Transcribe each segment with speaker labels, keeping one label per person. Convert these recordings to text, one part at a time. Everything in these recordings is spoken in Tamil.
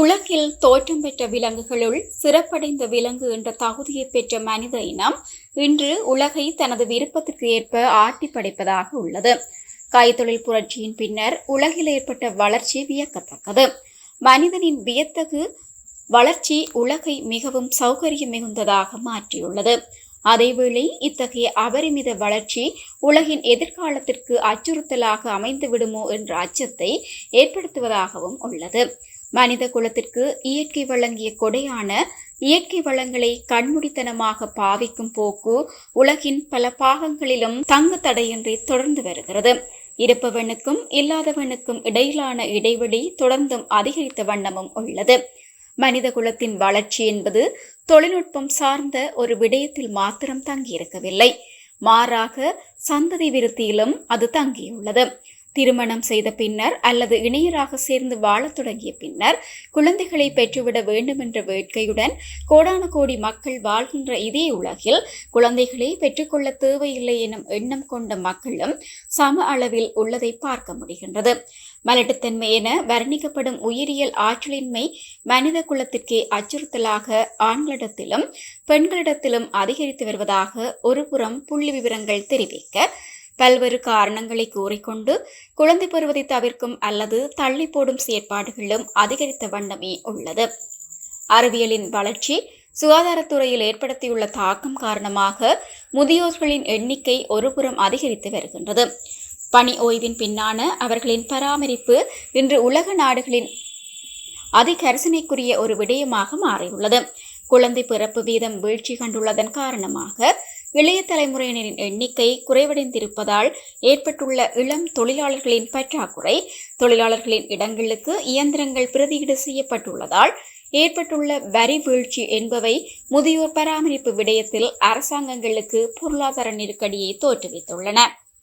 Speaker 1: உலகில் தோற்றம் பெற்ற விலங்குகளுள் சிறப்படைந்த விலங்கு என்ற தகுதியை பெற்ற மனித இனம் இன்று உலகை தனது விருப்பத்திற்கு ஏற்ப ஆட்டி படைப்பதாக உள்ளது. கைத்தொழில் புரட்சியின் பின்னர் உலகில் ஏற்பட்ட வளர்ச்சி வியக்கத்தக்கது. மனிதனின் வியத்தகு வளர்ச்சி உலகை மிகவும் சௌகரியம் மிகுந்ததாக மாற்றியுள்ளது. அதேவேளை இத்தகைய அபரிமித வளர்ச்சி உலகின் எதிர்காலத்திற்கு அச்சுறுத்தலாக அமைந்துவிடுமோ என்ற அச்சத்தை ஏற்படுத்துவதாகவும் உள்ளது. மனித குலத்திற்கு இயற்கை வழங்கிய கொடையான இயற்கை வளங்களை கண்முடித்தனமாக பாவிக்கும் போக்கு உலகின் பல பாகங்களிலும் தங்கு தடையின்றி தொடர்ந்து வருகிறது. இருப்பவனுக்கும் இல்லாதவனுக்கும் இடையிலான இடைவெளி தொடர்ந்தும் அதிகரித்த வண்ணமும் உள்ளது. மனித குலத்தின் வளர்ச்சி என்பது தொழில்நுட்பம் சார்ந்த ஒரு விடயத்தில் மாத்திரம் தங்கியிருக்கவில்லை. மாறாக சந்ததி விருத்தியிலும் அது தங்கியுள்ளது. திருமணம் செய்த பின்னர் அல்லது இணையராக சேர்ந்து வாழத் தொடங்கிய பின்னர் குழந்தைகளை பெற்றுவிட வேண்டும் என்ற வேட்கையுடன் கோடான கோடி மக்கள் வாழ்கின்ற இதே உலகில் குழந்தைகளை பெற்றுக்கொள்ள தேவையில்லை எனும் எண்ணம் கொண்ட மக்களும் சம அளவில் உள்ளதை பார்க்க முடிகின்றது. மலட்டுத்தன்மை என வர்ணிக்கப்படும் உயிரியல் ஆற்றலின்மை மனித குலத்திற்கே அச்சுறுத்தலாக ஆண்களிடத்திலும் பெண்களிடத்திலும் அதிகரித்து வருவதாக ஒருபுறம் புள்ளி விவரங்கள் தெரிவிக்க பல்வேறு காரணங்களை கூறிக்கொண்டு குழந்தை பெறுவதை தவிர்க்கும் அல்லது தள்ளி போடும் செயற்பாடுகளும் அதிகரித்த வண்ணமே உள்ளது. அறிவியலின் வளர்ச்சி சுகாதாரத்துறையில் ஏற்படுத்தியுள்ள தாக்கம் காரணமாக முதியோர்களின் எண்ணிக்கை ஒருபுறம் அதிகரித்து வருகின்றது. பணி ஓய்வின் பின்னான அவர்களின் பராமரிப்பு இன்று உலக நாடுகளின் அதிகரிசனைக்குரிய ஒரு விடயமாக மாறியுள்ளது. குழந்தை பிறப்பு வீதம் வீழ்ச்சி கண்டுள்ளதன் காரணமாக இளைய தலைமுறையினரின் எண்ணிக்கை குறைவடைந்திருப்பதால் ஏற்பட்டுள்ள இளம் தொழிலாளர்களின் பற்றாக்குறை தொழிலாளர்களின் இடங்களுக்கு இயந்திரங்கள் பிரதியீடு செய்யப்பட்டுள்ளதால் ஏற்பட்டுள்ள வரி வீழ்ச்சி என்பவை முதியோர் பராமரிப்பு விடயத்தில் அரசாங்கங்களுக்கு பொருளாதார நெருக்கடியை தோற்றுவித்துள்ளன.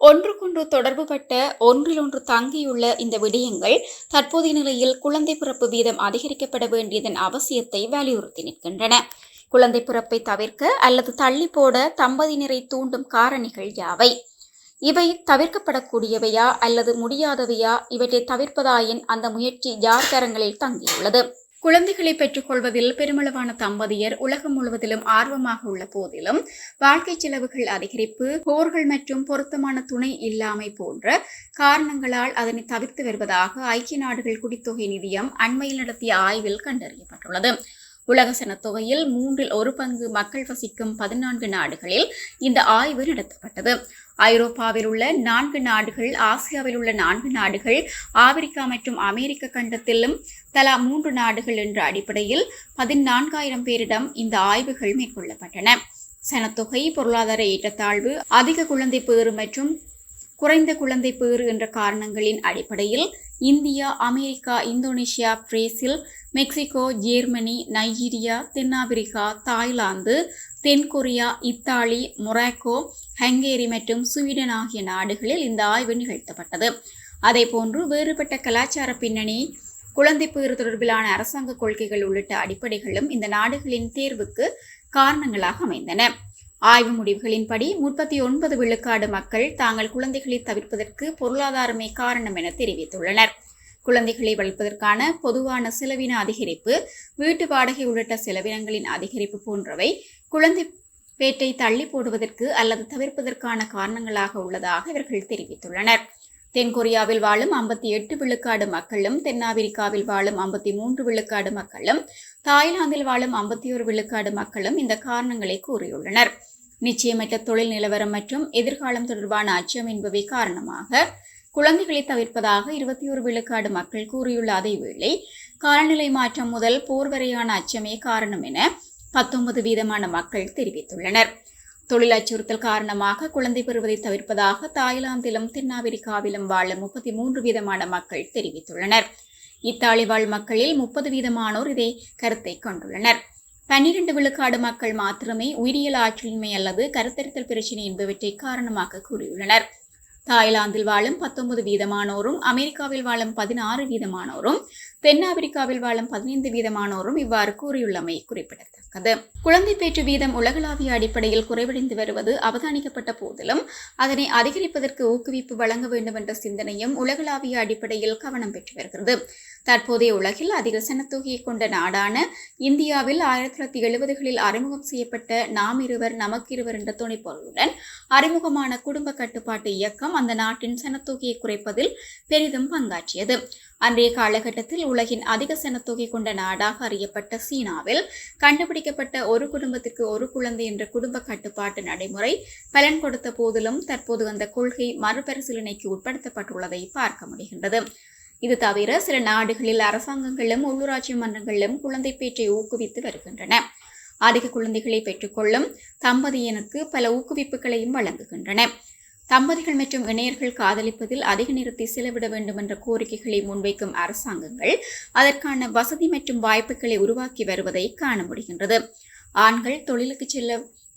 Speaker 1: ஒன்றுக்கொன்று தொடர்புபட்ட ஒன்றிலொன்று தங்கியுள்ள இந்த விடயங்கள் தற்போதைய நிலையில் குழந்தை பிறப்பு வீதம் அதிகரிக்கப்பட வேண்டியதன் அவசியத்தை வலியுறுத்தி நிற்கின்றன. குழந்தை பிறப்பை தவிர்க்க அல்லது தள்ளி போட தம்பதியினரை தூண்டும் காரணிகள் யாவை? இவை தவிர்க்கப்படக்கூடியவையா அல்லது முடியாதவையா? இவற்றை தவிர்ப்பதாயின் அந்த முயற்சி யார் கரங்களில் தங்கியுள்ளது? குழந்தைகளை பெற்றுக்கொள்வதில் பெருமளவான தம்பதியர் உலகம் முழுவதிலும் ஆர்வமாக உள்ள போதிலும் வாழ்க்கை செலவுகள் அதிகரிப்பு போர்கள் மற்றும் பொருத்தமான துணை இல்லாமை போன்ற காரணங்களால் அதனை தவிர்த்து வருவதாக ஐக்கிய நாடுகள் குடித்தொகை நிதியம் அண்மையில் நடத்திய ஆய்வில் கண்டறியப்பட்டுள்ளது. உலக சனத்தொகையில் மூன்றில் ஒரு பங்கு மக்கள் வசிக்கும் பதினான்கு நாடுகளில் இந்த ஆய்வு நடத்தப்பட்டது. ஐரோப்பாவில் உள்ள நான்கு நாடுகள் ஆசியாவில் உள்ள நான்கு நாடுகள் ஆப்பிரிக்கா மற்றும் அமெரிக்க கண்டத்திலும் தலா மூன்று நாடுகள் என்ற அடிப்படையில் பதினான்காயிரம் பேரிடம் இந்த ஆய்வுகள் மேற்கொள்ளப்பட்டன. சனத்தொகை பொருளாதார ஏற்றத்தாழ்வு அதிக குழந்தை பேறு மற்றும் குறைந்த குழந்தை பேறு என்ற காரணங்களின் அடிப்படையில் India America Indonesia Brazil Mexico Germany Nigeria தென்னாப்பிரிக்கா தாய்லாந்து தென்கொரியா இத்தாலி மொராக்கோ ஹங்கேரி மற்றும் சுவீடன் ஆகிய நாடுகளில் இந்த ஆய்வு நிகழ்த்தப்பட்டது. அதேபோன்று வேறுபட்ட கலாச்சார பின்னணி குழந்தை பேறு தொடர்பிலான அரசாங்க கொள்கைகள் உள்ளிட்ட அடிப்படைகளும் இந்த நாடுகளின் தேர்வுக்கு காரணங்களாக அமைந்தன. ஆய்வு முடிவுகளின்படி முப்பத்தி ஒன்பது விழுக்காடு மக்கள் தாங்கள் குழந்தைகளை தவிர்ப்பதற்கு பொருளாதாரமே காரணம் என தெரிவித்துள்ளனர். குழந்தைகளை வளர்ப்பதற்கான பொதுவான செலவின அதிகரிப்பு வீட்டு வாடகை உள்ளிட்ட செலவினங்களின் அதிகரிப்பு போன்றவை குழந்தை பேட்டை தள்ளி போடுவதற்கு அல்லது தவிர்ப்பதற்கான காரணங்களாக உள்ளதாக இவர்கள் தெரிவித்துள்ளனர். தென்கொரியாவில் வாழும் ஐம்பத்தி எட்டு விழுக்காடு மக்களும் தென்னாப்பிரிக்காவில் வாழும் ஐம்பத்தி மூன்று விழுக்காடு மக்களும் தாய்லாந்தில் வாழும் ஐம்பத்தி ஒரு விழுக்காடு மக்களும் இந்த காரணங்களை கூறியுள்ளனர். நிச்சயமற்ற தொழில் நிலவரம் மற்றும் எதிர்காலம் தொடர்பான அச்சம் என்பவை காரணமாக குழந்தைகளை தவிர்ப்பதாக இருபத்தி ஒரு விழுக்காடு மக்கள் கூறியுள்ள அதேவேளை காலநிலை மாற்றம் முதல் போர் வரையான அச்சமே காரணம் என பத்தொன்பது வீதமான மக்கள் தெரிவித்துள்ளனர். தொழில் அச்சுறுத்தல் காரணமாக குழந்தை பெறுவதை தவிர்ப்பதாக தாய்லாந்திலும் தென்னாப்பிரிக்காவிலும் வாழ முப்பத்தி மூன்று வீதமான மக்கள் தெரிவித்துள்ளனர். இத்தாலி வாழ் மக்களில் முப்பது வீதமானோர் இதை கருத்தை கொண்டுள்ளனர். பன்னிரண்டு விழுக்காடு மக்கள் மாத்திரமே உயிரியல் ஆற்றலின்மை அல்லது கருத்தரித்தல் பிரச்சினை என்பவற்றை காரணமாக கூறியுள்ளனர். தாய்லாந்தில் வாழும் பத்தொன்பது வீதமானோரும் அமெரிக்காவில் வாழும் பதினாறு வீதமானோரும் தென்னாப்பிரிக்காவில் வாழும் பதினைந்து வீதமானோரும் இவ்வாறு கூறியுள்ளமை குறிப்பிடத்தக்கது. குழந்தை பேற்று வீதம் உலகளாவிய அடிப்படையில் குறைவடைந்து வருவது அவதானிக்கப்பட்ட போதிலும் அதனை அதிகரிப்பதற்கு ஊக்குவிப்பு வழங்க வேண்டும் என்ற சிந்தனையும் உலகளாவிய அடிப்படையில் கவனம் பெற்று வருகிறது. தற்போதைய உலகில் அதிக சனத்தொகையை கொண்ட நாடான இந்தியாவில் ஆயிரத்தி தொள்ளாயிரத்தி எழுபதுகளில் அறிமுகம் செய்யப்பட்ட நாம் இருவர் நமக்கிருவர் என்ற துணைப்பொருளுடன் அறிமுகமான குடும்ப கட்டுப்பாட்டு இயக்கம் அந்த நாட்டின் சனத்தொகையை குறைப்பதில் பெரிதும் பங்காற்றியது. அன்றைய காலகட்டத்தில் உலகின் அதிக சனத்தொகை கொண்ட நாடாக அறியப்பட்ட சீனாவில் கண்டுபிடிக்கப்பட்ட ஒரு குடும்பத்திற்கு ஒரு குழந்தை என்ற குடும்ப கட்டுப்பாட்டு நடைமுறை பலன் கொடுத்த போதிலும் தற்போது அந்த கொள்கை மறுபரிசீலனைக்கு உட்படுத்தப்பட்டுள்ளதை பார்க்க முடிகின்றது. இது தவிர சில நாடுகளில் அரசாங்கங்களும் உள்ளூராட்சி மன்றங்களும் குழந்தை பேற்றை ஊக்குவித்து வருகின்றன. அதிக குழந்தைகளை பெற்றுக்கொள்ளும் தம்பதியினருக்கு பல ஊக்குவிப்புகளையும் வழங்குகின்றன. தம்பதிகள் மற்றும் இணையர்கள் காதலிப்பதில் அதிக நேரத்தை செலவிட வேண்டும் என்ற கோரிக்கைகளை முன்வைக்கும் அரசாங்கங்கள் அதற்கான வசதி மற்றும் வாய்ப்புகளை உருவாக்கி வருவதை காண முடிகின்றது. ஆண்கள் தொழிலுக்கு செல்ல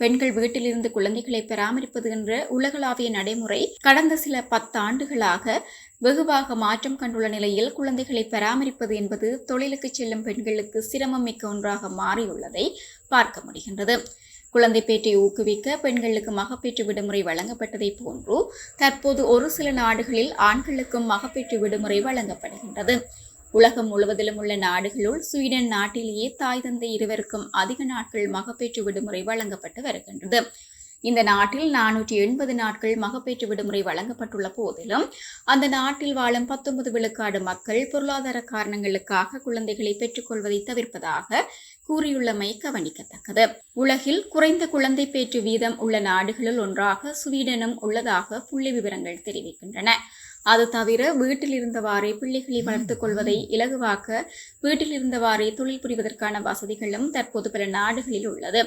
Speaker 1: பெண்கள் வீட்டிலிருந்து குழந்தைகளை பராமரிப்பது என்ற உலகளாவிய நடைமுறை கடந்த சில பத்தாண்டுகளாக வெகுவாக மாற்றம் கண்டுள்ள நிலையில் குழந்தைகளை பராமரிப்பது என்பது தொழிலுக்கு செல்லும் பெண்களுக்கு சிரமம் மிக்க ஒன்றாக மாறியுள்ளதை பார்க்க முடிகின்றது. குழந்தை பேட்டை ஊக்குவிக்க பெண்களுக்கு மகப்பேற்று விடுமுறை வழங்கப்பட்டதை போன்று தற்போது ஒரு சில நாடுகளில் ஆண்களுக்கும் மகப்பேற்று விடுமுறை வழங்கப்படுகின்றது. உலகம் முழுவதிலும் உள்ள நாடுகளுள் ஸ்வீடன் நாட்டிலேயே தாய் தந்தை இருவருக்கும் அதிக நாட்கள் மகப்பேற்று விடுமுறை வழங்கப்பட்டு வருகின்றது. இந்த நாட்டில் நானூற்றி எண்பது நாட்கள் மகப்பேற்று விடுமுறை வழங்கப்பட்டுள்ள போதிலும் அந்த நாட்டில் வாழும் பத்தொன்பது விழுக்காடு மக்கள் பொருளாதார காரணங்களுக்காக குழந்தைகளை பெற்றுக்கொள்வதை தவிர்ப்பதாக கூறியுள்ளமை கவனிக்கத்தக்கது. உலகில் குறைந்த குழந்தை பேற்று வீதம் உள்ள நாடுகளில் ஒன்றாக ஸ்வீடனும் உள்ளதாக புள்ளி விவரங்கள் தெரிவிக்கின்றன. அது தவிர வீட்டில் இருந்தவாறே பிள்ளைகளை வளர்த்துக் கொள்வதை இலகுவாக்க வீட்டில் இருந்தவாறே தொழில் புரிவதற்கான வசதிகளும் தற்போது பல நாடுகளில் உள்ளது.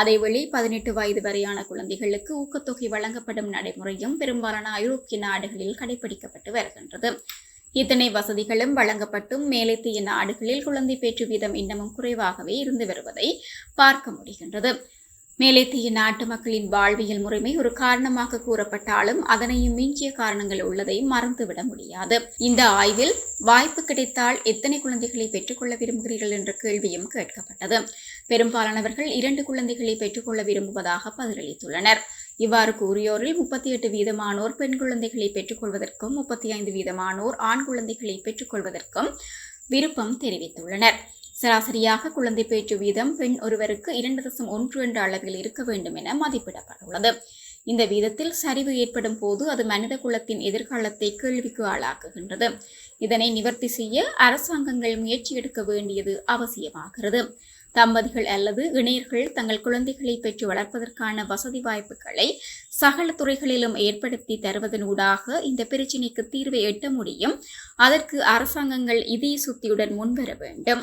Speaker 1: அதேவேளை பதினெட்டு வயது வரையான குழந்தைகளுக்கு ஊக்கத்தொகை வழங்கப்படும் நடைமுறையும் பெரும்பாலான ஐரோப்பிய நாடுகளில் கடைபிடிக்கப்பட்டு வருகின்றது. இத்தனை வசதிகளும் வழங்கப்பட்டும் மேலைத்திய நாடுகளில் குழந்தை பேற்று வீதம் இன்னமும் குறைவாகவே இருந்து வருவதை பார்க்க முடிகின்றது. மேலைத்திய நாட்டு மக்களின் வாழ்வியல் முறைமை ஒரு காரணமாக கூறப்பட்டாலும் அதனையும் மிஞ்சிய காரணங்கள் உள்ளதை மறந்துவிட முடியாது. இந்த ஆய்வில் வாய்ப்பு கிடைத்தால் எத்தனை குழந்தைகளை பெற்றுக்கொள்ள விரும்புகிறீர்கள் என்ற கேள்வியும் கேட்கப்பட்டது. பெரும்பாலானவர்கள் இரண்டு குழந்தைகளை பெற்றுக்கொள்ள விரும்புவதாக பதிலளித்துள்ளனர். இவ்வாறு கூறியோரில் முப்பத்தி எட்டு வீதமானோர் பெண் குழந்தைகளை பெற்றுக்கொள்வதற்கும் முப்பத்தி ஐந்து வீதமானோர் ஆண் குழந்தைகளை பெற்றுக்கொள்வதற்கும் விருப்பம் தெரிவித்துள்ளனர். சராசரியாக குழந்தை பேச்சு வீதம் பெண் ஒருவருக்கு இரண்டு தசம் ஒன்று என்ற அளவில் இருக்க வேண்டும் என மதிப்பிடப்பட்டுள்ளது. இந்த வீதத்தில் சரிவு ஏற்படும் போது அது மனித குலத்தின் எதிர்காலத்தை கேள்விக்கு ஆளாக்குகின்றது. இதனை நிவர்த்தி செய்ய அரசாங்கங்கள் முயற்சி எடுக்க வேண்டியது அவசியமாகிறது. தம்பதிகள் அல்லது இணையர்கள் தங்கள் குழந்தைகளை பெற்று வளர்ப்பதற்கான வசதி வாய்ப்புகளை சகல துறைகளிலும் ஏற்படுத்தி தருவதனூடாக இந்த பிரச்சினைக்கு தீர்வை எட்ட முடியும். அதற்கு அரசாங்கங்கள் இதய சுத்தியுடன் முன்வர வேண்டும்.